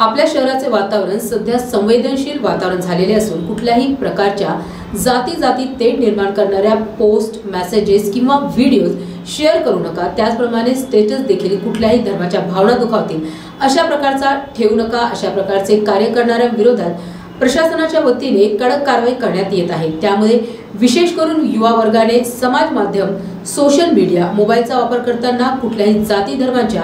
आपल्या शहराचे वातावरण सध्या संवेदनशील वातावरण झालेले असून कुठल्याही प्रकारच्या जाती जाती तेढ निर्माण करणाऱ्या पोस्ट मेसेजेस किंवा व्हिडिओज शेअर करू नका. त्याचप्रमाणे स्टेटस देखील कुठल्याही धर्माच्या भावना दुखावतील. अशा प्रकारचा ठेवू नका. अशा प्रकारचे कार्य करणाऱ्या विरोधात प्रशासनाच्या वतीने कडक कारवाई करण्यात येत आहे. त्यामध्ये विशेष करून युवा वर्गाने समाज माध्यम सोशल मीडिया मोबाईलचा वापर करताना कुठल्याही जाती धर्माच्या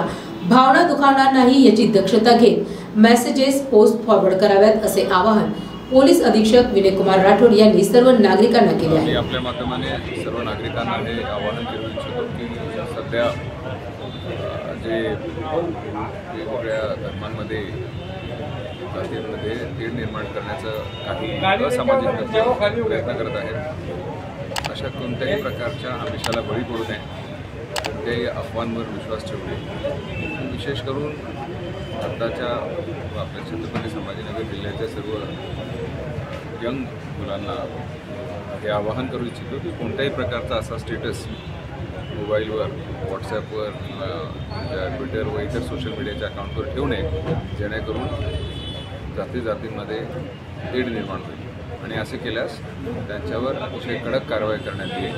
भावना दुखावणार नाही याची दक्षता घेत मेसेजेस पोस्ट फॉरवर्ड कराव्यात असे आवाहन पोलीस अधीक्षक विनयकुमार राठोड यांनी सर्व नागरिकांना केले आहे. आपल्या माध्यमाने सर्व नागरिकांना हे आवाहन करू इच्छितो की सध्या जे वेगवेगळ्या धर्मांमध्ये जातींमध्ये तेढ निर्माण करण्याचं काही असामाजिक प्रयत्न करत आहेत अशा कोणत्याही प्रकारच्या आमिषाला बळी पडू नये कोणत्याही अफवांवर विश्वास ठेवू नये. विशेष करून आत्ताच्या आपल्या छत्रपती संभाजीनगर जिल्ह्याच्या सर्व यंग मुलांना हे आवाहन करू इच्छितो की कोणत्याही प्रकारचा असा स्टेटस मोबाईलवर व्हॉट्सॲपवर किंवा ट्विटर व इतर सोशल मीडियाच्या अकाउंटवर ठेवू नये जेणेकरून जाती जातींमध्ये तेढ निर्माण होईल. आणि असे केल्यास त्यांच्यावर अतिशय कडक कारवाई करण्यात येईल.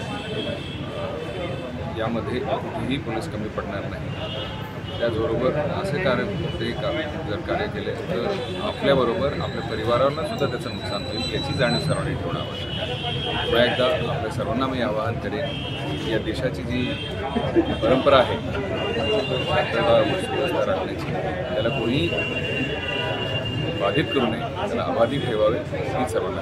यामध्ये कुठेही पोलीस कमी पडणार नाही. त्याचबरोबर असे कार्य कोणतेही काम जर कार्य केले तर आपल्याबरोबर आपल्या परिवारांना सुद्धा त्याचं नुकसान होईल याची जाणीव सर्वांनी ठेवणं आवश्यक आहे. पुन्हा एकदा आपल्या सर्वांना मी आवाहन करेन या देशाची जी परंपरा आहे सुव्यवस्था राखण्याची त्याला कोणीही बाधित करू नये त्याला अबाधित ठेवावे ही सर्वांना